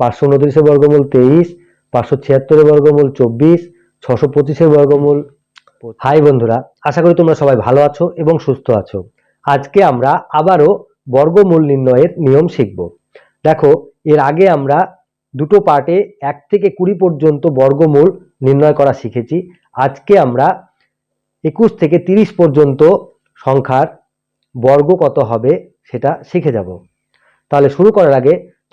পাঁচশো উনত্রিশের বর্গমূল তেইশ পাঁচশো ছিয়াত্তরের বর্গমূল চব্বিশ ছশো পঁচিশের বর্গমূল হাই বন্ধুরা আশা করি তোমরা সবাই ভালো আছো এবং সুস্থ আছো। আজকে আমরা আবারও বর্গমূল নির্ণয়ের নিয়ম শিখব। দেখো এর আগে আমরা দুটো পার্টে এক থেকে কুড়ি পর্যন্ত বর্গমূল নির্ণয় করা শিখেছি। আজকে আমরা একুশ থেকে তিরিশ পর্যন্ত সংখ্যার বর্গ কত হবে সেটা শিখে যাব। তাহলে শুরু করার আগে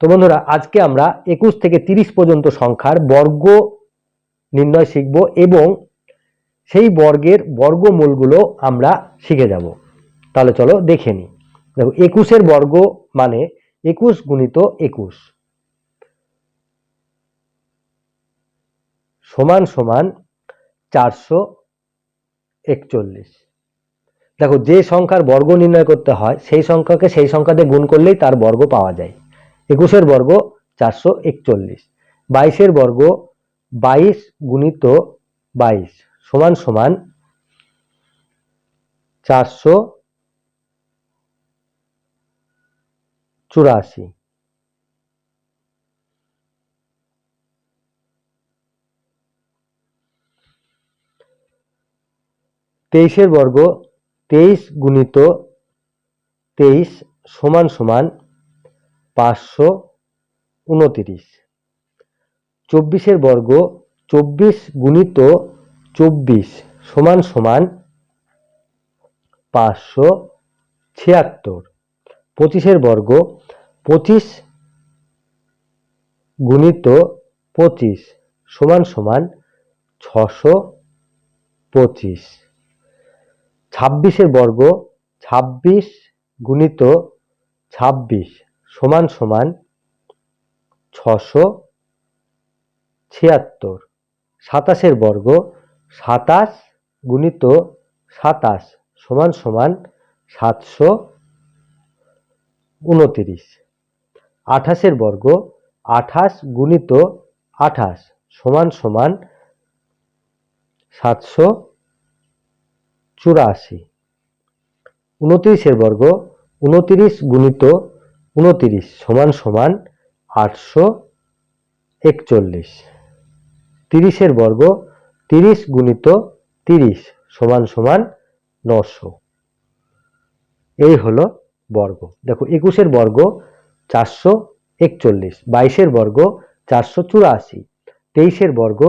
তো বন্ধুরা, আজকে আমরা একুশ থেকে তিরিশ পর্যন্ত সংখ্যার বর্গ নির্ণয় শিখব এবং সেই বর্গের বর্গমূলগুলো আমরা শিখে যাব। তাহলে চলো দেখে নিই। দেখো, একুশের বর্গ মানে একুশ গুণিত একুশ সমান সমান চারশো একচল্লিশ। দেখো, যে সংখ্যার বর্গ নির্ণয় করতে হয়, সেই সংখ্যাকে সেই সংখ্যাতে গুণ করলেই তার বর্গ পাওয়া যায়। একুশের বর্গ চারশো একচল্লিশ। বাইশের বর্গ বাইশ গুণিত বাইশ সমান সমান চারশো চুরাশি। তেইশের বর্গ তেইশ গুণিত তেইশ সমান সমান পাঁচশো উনতিরিশ। চব্বিশের বর্গ চব্বিশ গুণিত চব্বিশ সমান সমান পাঁচশো ছিয়াত্তর। পঁচিশের বর্গ পঁচিশ গুণিত পঁচিশ সমান সমান ছশো পঁচিশ। ছাব্বিশের বর্গ ছাব্বিশ গুণিত ছাব্বিশ সমান সমান ছশো ছিয়াত্তর। সাতাশের বর্গ সাতাশ গুণিত সাতাশ সমান সমান সাতশো উনতিরিশ। আঠাশের বর্গ আঠাশ গুণিত আঠাশ সমান সমান সাতশো চুরাশি। উনত্রিশের বর্গ উনতিরিশ গুণিত উনতিরিশ সমান সমান আটশো একচল্লিশ। তিরিশের বর্গ তিরিশ গুণিত তিরিশ সমান সমান নশো। এই হলো বর্গ। দেখো, একুশের বর্গ চারশো একচল্লিশ, বাইশের বর্গ চারশো চুরাশি, তেইশের বর্গ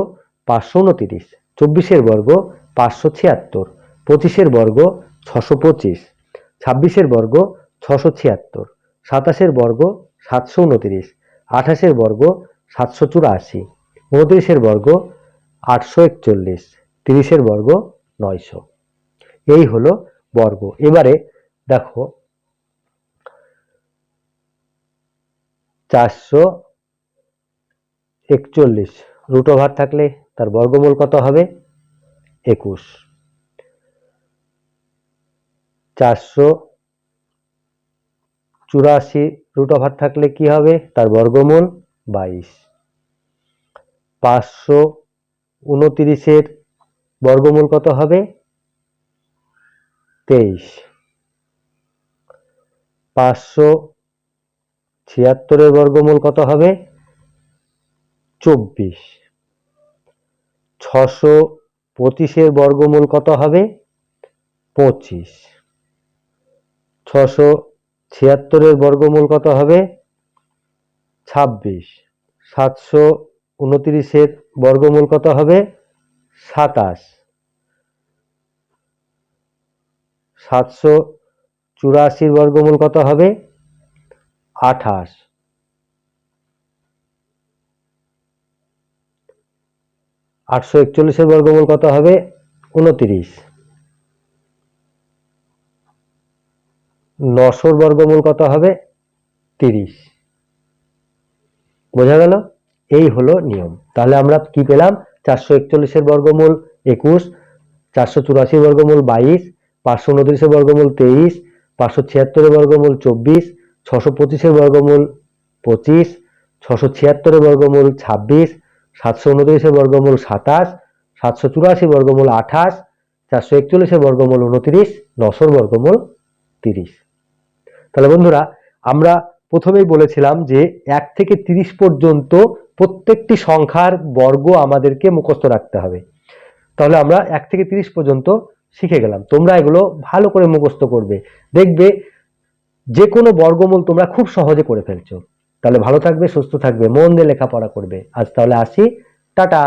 পাঁচশো উনতিরিশ, চব্বিশের বর্গ পাঁচশো ছিয়াত্তর, পঁচিশের বর্গ ছশো পঁচিশ, ছাব্বিশের বর্গ ছশো ছিয়াত্তর। সাতাশের বর্গ সাতশো উনতিরিশ, আঠাশের বর্গ সাতশো চুরাশি উনত্রিশের বর্গ আটশো একচল্লিশ, তিরিশের বর্গ নয়শো। এই হলো বর্গ। এবারে দেখো, চারশো একচল্লিশ রুট ওভার থাকলে তার বর্গমূল কত হবে? একুশ। চারশো চুরাশি রুট ওভার থাকলে কি হবে? তার বর্গমূল বাইশ। পাঁচশো উনতিরিশের বর্গমূল কত হবে? তেইশ। পাঁচশো ছিয়াত্তরের বর্গমূল কত হবে? চব্বিশ। ছশো পঁচিশের বর্গমূল কত হবে? পঁচিশ। ছশো ছিয়াত্তরের বর্গমূল কত হবে? ছাব্বিশ। সাতশো উনতিরিশের বর্গমূল কত হবে? সাতাশ। সাতশো চুরাশির বর্গমূল কত হবে? আঠাশ। আটশো একচল্লিশের বর্গমূল কত হবে? উনতিরিশ। নশোর বর্গমূল কত হবে? তিরিশ। বোঝা গেল? এই হলো নিয়ম। তাহলে আমরা কি পেলাম? চারশো একচল্লিশের বর্গমূল একুশ, চারশো চুরাশি বর্গমূল বাইশ, পাঁচশো উনত্রিশের বর্গমূল তেইশ, পাঁচশো ছিয়াত্তরের বর্গমূল চব্বিশ, ছশো পঁচিশের বর্গমূল পঁচিশ, ছশো ছিয়াত্তরের বর্গমূল ছাব্বিশ, সাতশো উনত্রিশের বর্গমূল সাতাশ, সাতশো চুরাশি বর্গমূল আঠাশ, চারশো একচল্লিশের বর্গমূল উনত্রিশ, নশোর বর্গমূল তিরিশ। তাহলে বন্ধুরা, আমরা প্রথমেই বলেছিলাম যে এক থেকে তিরিশ পর্যন্ত প্রত্যেকটি সংখ্যার বর্গ আমাদেরকে মুখস্থ রাখতে হবে। তাহলে আমরা এক থেকে তিরিশ পর্যন্ত শিখে গেলাম। তোমরা এগুলো ভালো করে মুখস্থ করবে। দেখবে যে কোনো বর্গমূল তোমরা খুব সহজে করে ফেলছো। তাহলে ভালো থাকবে, সুস্থ থাকবে, মন দিয়ে লেখাপড়া করবে। আজ তাহলে আসি। টাটা!